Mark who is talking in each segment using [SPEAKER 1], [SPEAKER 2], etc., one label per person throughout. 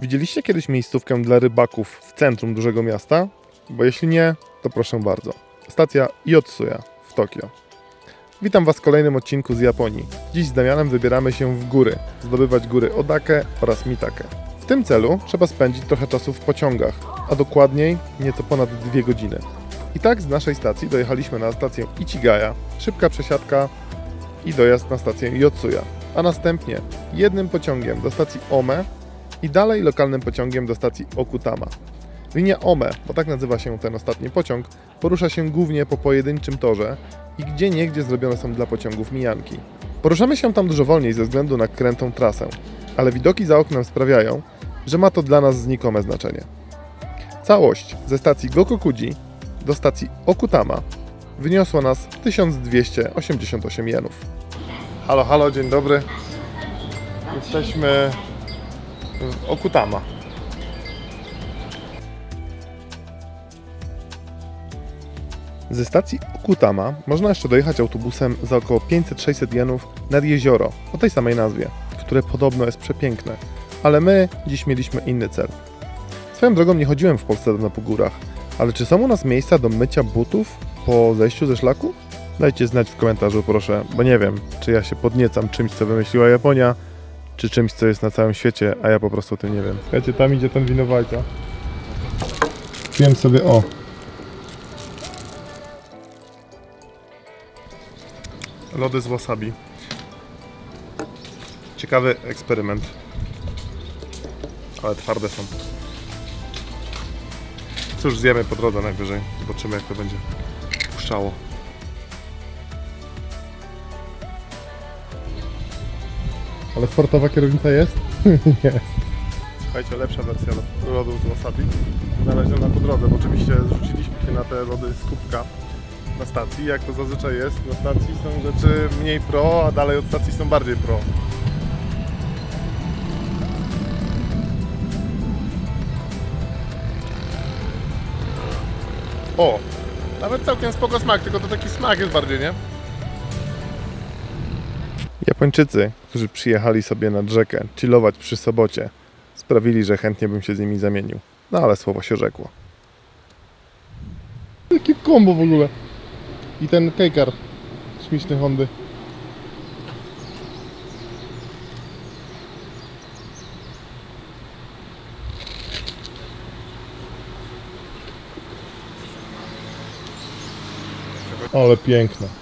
[SPEAKER 1] Widzieliście kiedyś miejscówkę dla rybaków w centrum dużego miasta? Bo jeśli nie, to proszę bardzo. Stacja Yotsuya w Tokio. Witam Was w kolejnym odcinku z Japonii. Dziś z Damianem wybieramy się w góry, zdobywać góry Odake oraz Mitake. W tym celu trzeba spędzić trochę czasu w pociągach, a dokładniej nieco ponad dwie godziny. I tak z naszej stacji dojechaliśmy na stację Ichigaya, szybka przesiadka i dojazd na stację Yotsuya, a następnie jednym pociągiem do stacji Ome i dalej lokalnym pociągiem do stacji Okutama. Linia Ome, bo tak nazywa się ten ostatni pociąg, porusza się głównie po pojedynczym torze i gdzie niegdzie zrobione są dla pociągów mijanki. Poruszamy się tam dużo wolniej ze względu na krętą trasę, ale widoki za oknem sprawiają, że ma to dla nas znikome znaczenie. Całość ze stacji Gokokuji do stacji Okutama wyniosła nas 1288 jenów. Halo, halo, dzień dobry. Jesteśmy Okutama. Ze stacji Okutama można jeszcze dojechać autobusem za około 500-600 jenów nad jezioro o tej samej nazwie, które podobno jest przepiękne, ale my dziś mieliśmy inny cel. Swoją drogą nie chodziłem w Polsce dawno po górach, ale czy są u nas miejsca do mycia butów po zejściu ze szlaku? Dajcie znać w komentarzu proszę, bo nie wiem, czy ja się podniecam czymś, co wymyśliła Japonia, czy czymś, co jest na całym świecie, a ja po prostu o tym nie wiem. Słuchajcie, tam idzie ten winowajca. Wiem sobie, o. Lody z wasabi. Ciekawy eksperyment. Ale twarde są. Cóż, zjemy po drodze najwyżej. Zobaczymy, jak to będzie puszczało. Ale sportowa kierownica jest? jest. Słuchajcie, lepsza wersja lo- lodów z wasabi znaleziona po drodze, bo oczywiście zrzuciliśmy się na te lody z kubka na stacji. Jak to zazwyczaj jest, na stacji są rzeczy mniej pro, a dalej od stacji są bardziej pro. O! Nawet całkiem spoko smak, tylko to taki smak jest bardziej, nie? Japończycy, którzy przyjechali sobie nad rzekę, chillować przy sobocie, sprawili, że chętnie bym się z nimi zamienił. No ale słowo się rzekło. Jakie kombo w ogóle. I ten kejkar śmieszny Hondy. Ale piękne.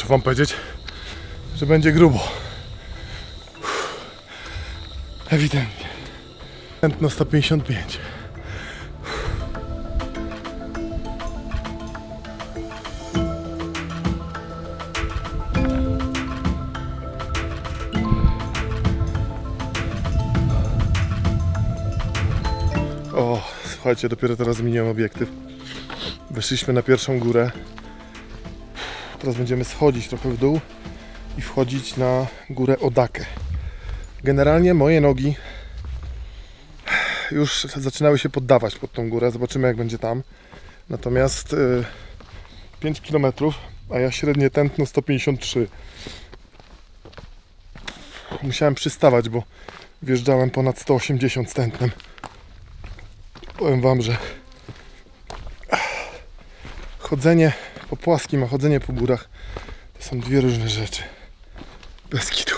[SPEAKER 1] Muszę wam powiedzieć, że będzie grubo. Ewidentnie. Tętno 155. O, słuchajcie, dopiero teraz zmieniłem obiektyw. Weszliśmy na pierwszą górę. Teraz będziemy schodzić trochę w dół i wchodzić na górę Odakę. Generalnie moje nogi już zaczynały się poddawać pod tą górę. Zobaczymy jak będzie tam. Natomiast y, 5 km, a ja średnie tętno 153. Musiałem przystawać, bo wjeżdżałem ponad 180 z tętnem. Powiem Wam, że chodzenie po płaskim, a chodzenie po górach to są dwie różne rzeczy. Bez kitu.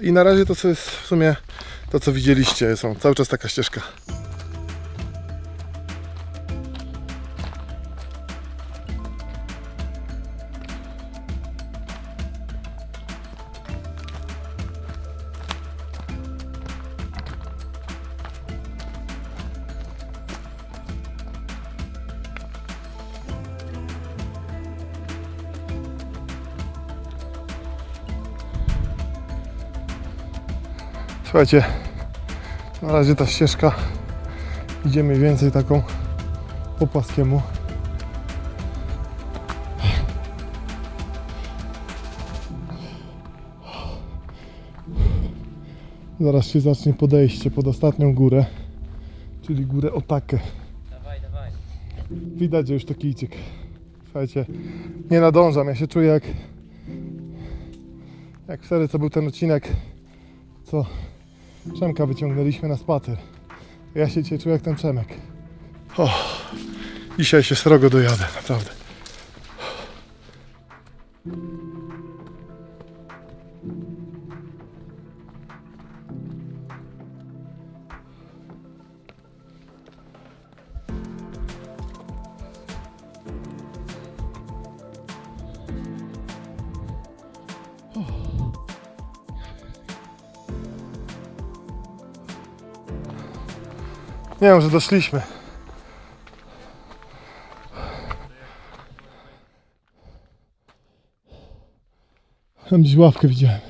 [SPEAKER 1] I na razie to co jest w sumie to co widzieliście, są cały czas taka ścieżka. Słuchajcie, na razie ta ścieżka idzie mniej więcej taką po płaskiemu. Zaraz się zacznie podejście pod ostatnią górę, czyli górę Otakę.
[SPEAKER 2] Dawaj, dawaj.
[SPEAKER 3] Widać, że już to kijczyk. Słuchajcie, nie nadążam. Ja się czuję jak... Jak wtedy, co był ten odcinek, co Przemka wyciągnęliśmy na spacer. Ja się dzisiaj czuję jak ten Przemek. O, dzisiaj się srogo dojadę, naprawdę. Nie wiem, że doszliśmy. Tam gdzieś ławkę widziałem.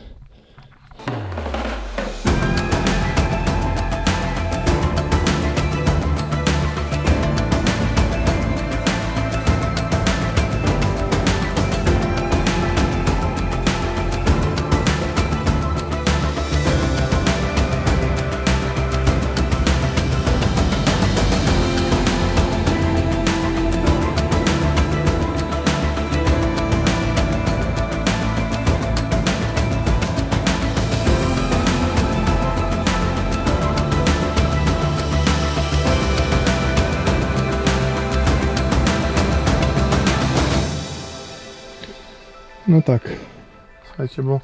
[SPEAKER 3] No tak. Słuchajcie, bo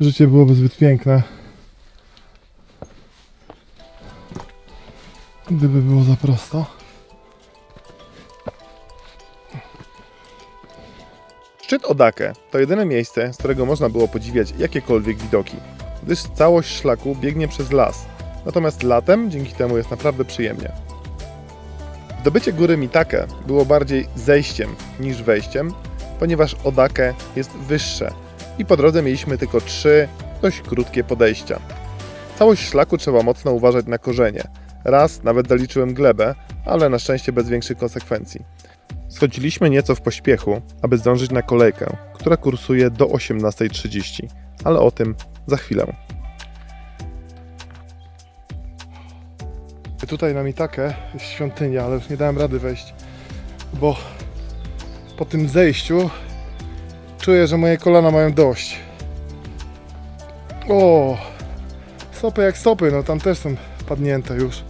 [SPEAKER 3] życie byłoby zbyt piękne. Gdyby było za prosto.
[SPEAKER 1] Szczyt Odake to jedyne miejsce, z którego można było podziwiać jakiekolwiek widoki, gdyż całość szlaku biegnie przez las. Natomiast latem dzięki temu jest naprawdę przyjemnie. Zdobycie góry Mitake było bardziej zejściem niż wejściem, ponieważ Odake jest wyższe i po drodze mieliśmy tylko trzy dość krótkie podejścia. Całość szlaku trzeba mocno uważać na korzenie. Raz nawet zaliczyłem glebę, ale na szczęście bez większych konsekwencji. Schodziliśmy nieco w pośpiechu, aby zdążyć na kolejkę, która kursuje do 18.30, ale o tym za chwilę.
[SPEAKER 3] Tutaj na Mitakę jest świątynia, ale już nie dałem rady wejść, bo po tym zejściu czuję, że moje kolana mają dość. O, stopy jak stopy, no tam też są padnięte już,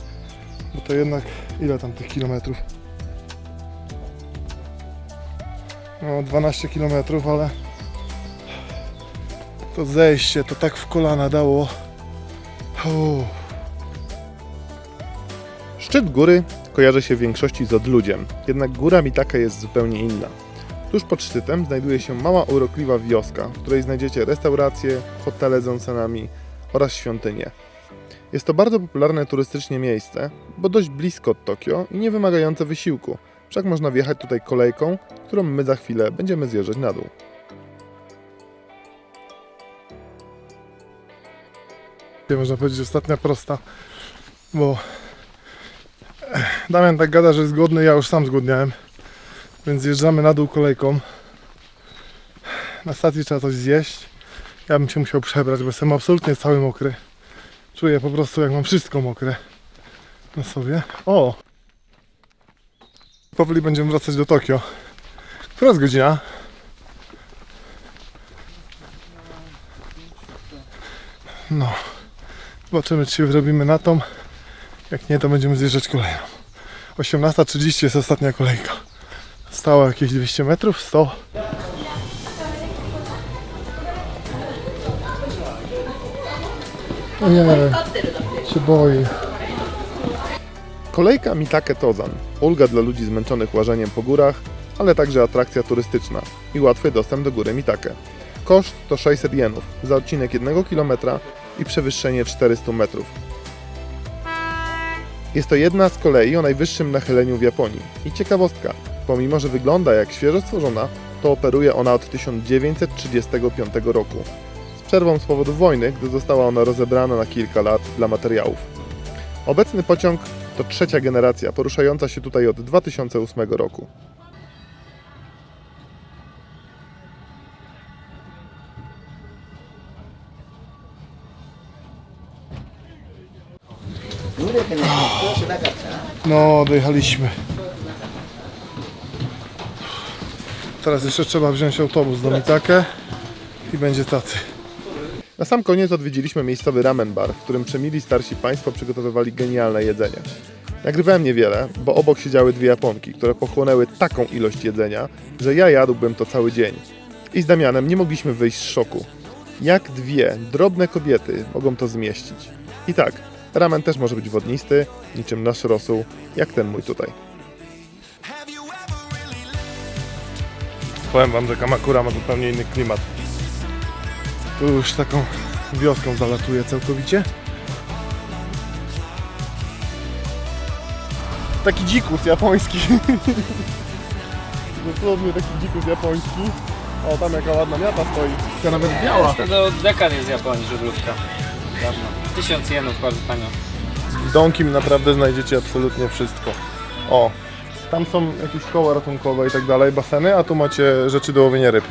[SPEAKER 3] bo to jednak ile tam tych kilometrów? No 12 kilometrów, ale to zejście to tak w kolana dało. Uff.
[SPEAKER 1] Szczyt góry kojarzy się w większości z odludziem, jednak góra Mitaka jest zupełnie inna. Tuż pod szczytem znajduje się mała urokliwa wioska, w której znajdziecie restauracje, hotele z onsenami oraz świątynie. Jest to bardzo popularne turystycznie miejsce, bo dość blisko od Tokio i nie wymagające wysiłku, wszak można wjechać tutaj kolejką, którą my za chwilę będziemy zjeżdżać na dół.
[SPEAKER 3] można powiedzieć ostatnia prosta, bo Damian tak gada, że jest głodny, ja już sam zgłodniałem, więc zjeżdżamy na dół kolejką. Na stacji trzeba coś zjeść. Ja bym się musiał przebrać, bo jestem absolutnie cały mokry. Czuję po prostu jak mam wszystko mokre na sobie. O! Powoli będziemy wracać do Tokio. Która jest godzina? No. Zobaczymy, czy się wyrobimy na tą. Jak nie, to będziemy zjeżdżać kolejną. 18.30 jest ostatnia kolejka. Stało jakieś 200 metrów, 100. Nie, się boi.
[SPEAKER 1] Kolejka Mitake Tozan. Ulga dla ludzi zmęczonych łażeniem po górach, ale także atrakcja turystyczna i łatwy dostęp do góry Mitake. Koszt to 600 jenów za odcinek 1 km i przewyższenie 400 metrów. Jest to jedna z kolei o najwyższym nachyleniu w Japonii. I ciekawostka, pomimo że wygląda jak świeżo stworzona, to operuje ona od 1935 roku. Z przerwą z powodu wojny, gdy została ona rozebrana na kilka lat dla materiałów. Obecny pociąg to trzecia generacja, poruszająca się tutaj od 2008 roku. No, dojechaliśmy. Teraz jeszcze trzeba wziąć autobus do Mitake i będzie tacy.
[SPEAKER 2] Na sam koniec odwiedziliśmy miejscowy ramen bar, w którym przemili starsi państwo przygotowywali genialne jedzenie. Nagrywałem niewiele, bo obok siedziały dwie Japonki, które pochłonęły taką ilość jedzenia, że ja jadłbym to cały dzień. I z Damianem nie mogliśmy wyjść z szoku. Jak dwie drobne kobiety mogą to zmieścić? I tak, ramen też może być wodnisty, niczym nasz rosół, jak ten mój tutaj.
[SPEAKER 1] Powiem wam, że Kamakura ma zupełnie inny klimat. Tu już taką wioską zalatuje całkowicie. Taki dzikus japoński. Dosłownie taki dzikus japoński. O, tam jaka ładna miata stoi. Taka nawet biała.
[SPEAKER 4] To do dekad jest z Japonii żubrówka. Dawno. Tysiąc jenów bardzo tanio.
[SPEAKER 1] W Donkim naprawdę znajdziecie absolutnie wszystko. O, tam są jakieś koła ratunkowe i tak dalej, baseny, a tu macie rzeczy do łowienia ryb.